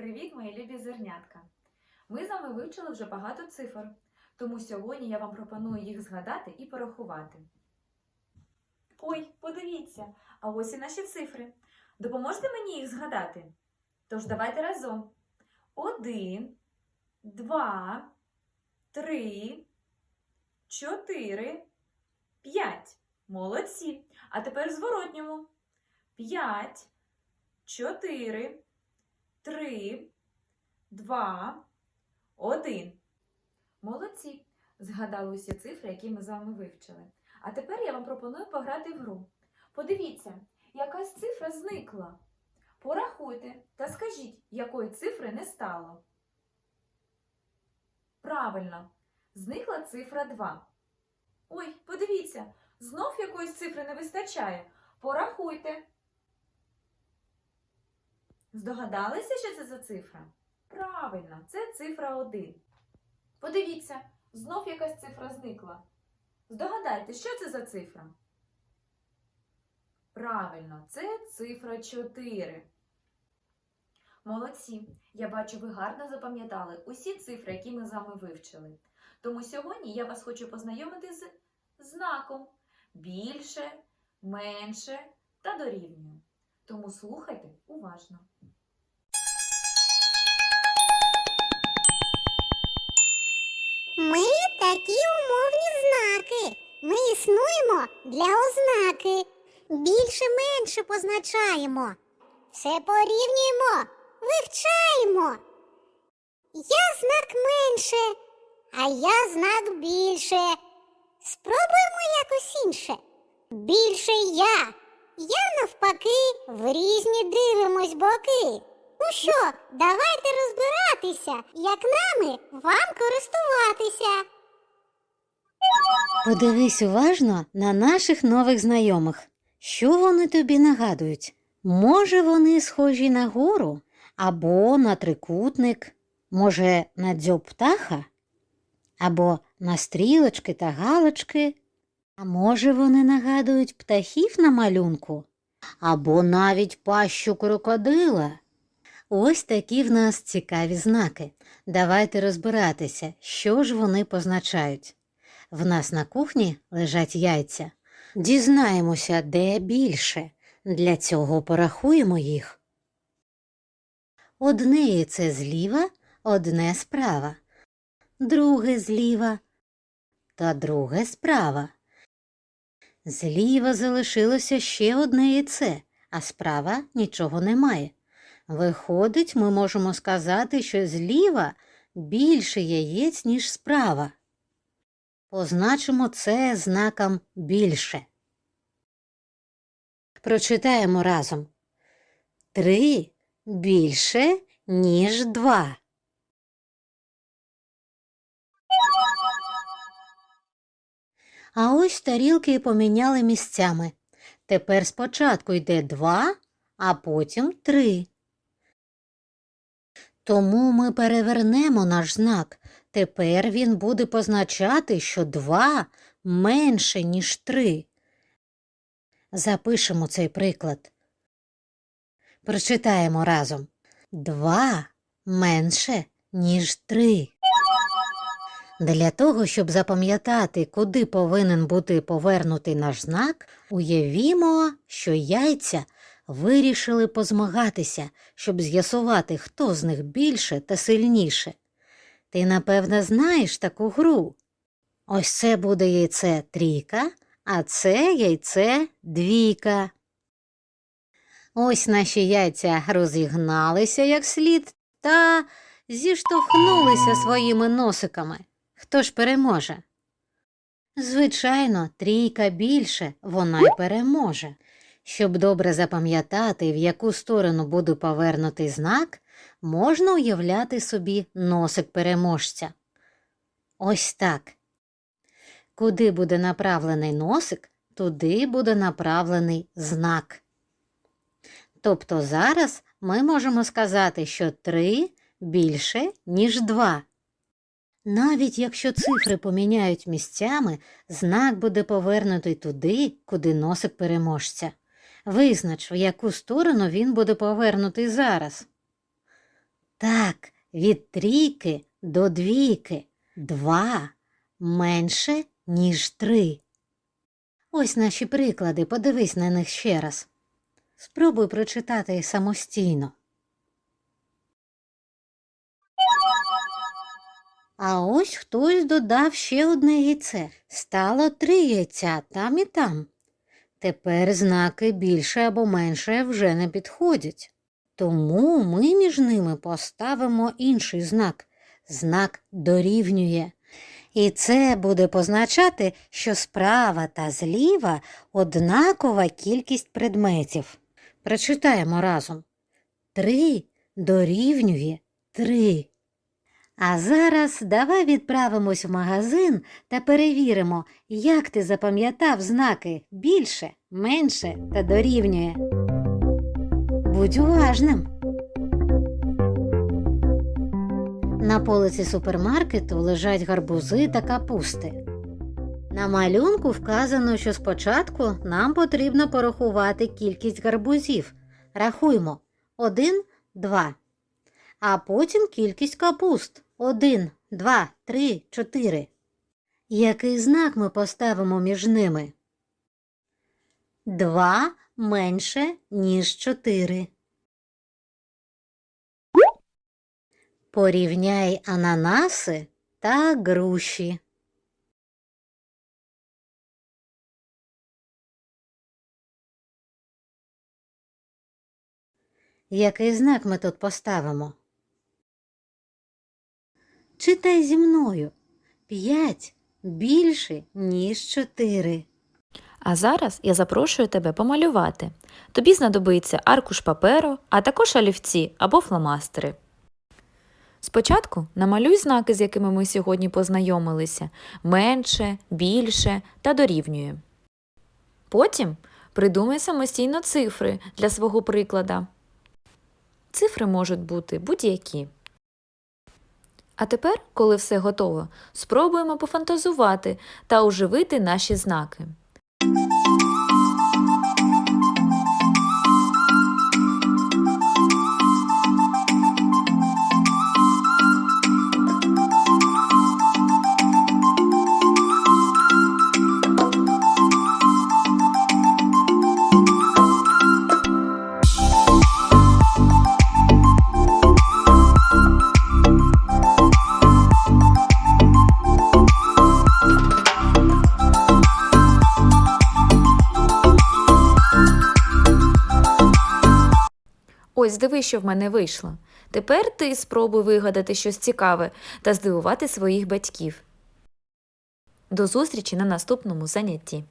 Привіт, мої любі зернятка! Ми з вами вивчили вже багато цифр, тому сьогодні я вам пропоную їх згадати і порахувати. Ой, подивіться, а ось і наші цифри. Допоможете мені їх згадати? Тож давайте разом. Один, два, три, чотири, п'ять. Молодці. А тепер в зворотньому. П'ять, чотири. Три, два, один. Молодці! Згадали усі цифри, які ми з вами вивчили. А тепер я вам пропоную пограти в гру. Подивіться, якась цифра зникла. Порахуйте та скажіть, якої цифри не стало. Правильно, зникла цифра 2. Ой, подивіться, знов якоїсь цифри не вистачає. Порахуйте. Здогадалися, що це за цифра? Правильно, це цифра 1. Подивіться, знов якась цифра зникла. Здогадайте, що це за цифра? Правильно, це цифра 4. Молодці! Я бачу, ви гарно запам'ятали усі цифри, які ми з вами вивчили. Тому сьогодні я вас хочу познайомити з знаком більше, менше та дорівнює. Тому слухайте уважно. Ми такі умовні знаки. Ми існуємо для ознаки. Більше-менше позначаємо. Все порівнюємо, вивчаємо. Я знак менше, а я знак більше. Спробуємо якось інше. Більше я. Я навпаки в різні дивимось боки. Ну що, давайте розбиратися, як нами вам користуватися. Подивись уважно на наших нових знайомих. Що вони тобі нагадують? Може, вони схожі на гору або на трикутник, може, на дзьоб птаха, або на стрілочки та галочки. А може, вони нагадують птахів на малюнку, або навіть пащу крокодила. Ось такі в нас цікаві знаки. Давайте розбиратися, що ж вони позначають. В нас на кухні лежать яйця. Дізнаємося, де більше. Для цього порахуємо їх. Одне яйце зліва, одне справа, друге зліва та друге справа. Зліва залишилося ще одне яйце, а справа нічого немає. Виходить, ми можемо сказати, що зліва більше яєць, ніж справа. Позначимо це знаком більше. Прочитаємо разом. Три більше, ніж два. А ось тарілки поміняли місцями. Тепер спочатку йде два, а потім три. Тому ми перевернемо наш знак. Тепер він буде позначати, що 2 менше, ніж 3. Запишемо цей приклад. Прочитаємо разом. 2 менше, ніж 3. Для того, щоб запам'ятати, куди повинен бути повернутий наш знак, уявімо, що яйця вирішили позмагатися, щоб з'ясувати, хто з них більше та сильніше. Ти, напевно, знаєш таку гру. Ось це буде яйце трійка, а це яйце двійка. Ось наші яйця розігналися як слід та зіштовхнулися своїми носиками. Хто ж переможе? Звичайно, трійка більше, вона й переможе. Щоб добре запам'ятати, в яку сторону буде повернутий знак, можна уявляти собі носик переможця. Ось так. Куди буде направлений носик, туди буде направлений знак. Тобто зараз ми можемо сказати, що 3 більше, ніж 2. Навіть якщо цифри поміняють місцями, знак буде повернутий туди, куди носик переможця. Визнач, в яку сторону він буде повернутий зараз. Так, від трійки до двійки. Два менше, ніж три. Ось наші приклади, подивись на них ще раз. Спробуй прочитати самостійно. А ось хтось додав ще одне яйце. Стало три яйця там і там. Тепер знаки більше або менше вже не підходять. Тому ми між ними поставимо інший знак. Знак дорівнює. І це буде позначати, що справа та зліва однакова кількість предметів. Прочитаємо разом. Три дорівнює три. А зараз давай відправимось в магазин та перевіримо, як ти запам'ятав знаки більше, менше та дорівнює. Будь уважним. На полиці супермаркету лежать гарбузи та капусти. На малюнку вказано, що спочатку нам потрібно порахувати кількість гарбузів. Рахуймо один, два. А потім кількість капуст один, два, три, чотири. Який знак ми поставимо між ними? Два менше, ніж чотири. Порівняй ананаси та груші. Який знак ми тут поставимо? Читай зі мною. П'ять більше, ніж чотири. А зараз я запрошую тебе помалювати. Тобі знадобиться аркуш паперу, а також олівці або фломастери. Спочатку намалюй знаки, з якими ми сьогодні познайомилися менше, більше та дорівнює. Потім придумай самостійно цифри для свого приклада. Цифри можуть бути будь-які. А тепер, коли все готово, спробуємо пофантазувати та оживити наші знаки. Ось диви, що в мене вийшло. Тепер ти спробуй вигадати щось цікаве та здивувати своїх батьків. До зустрічі на наступному занятті.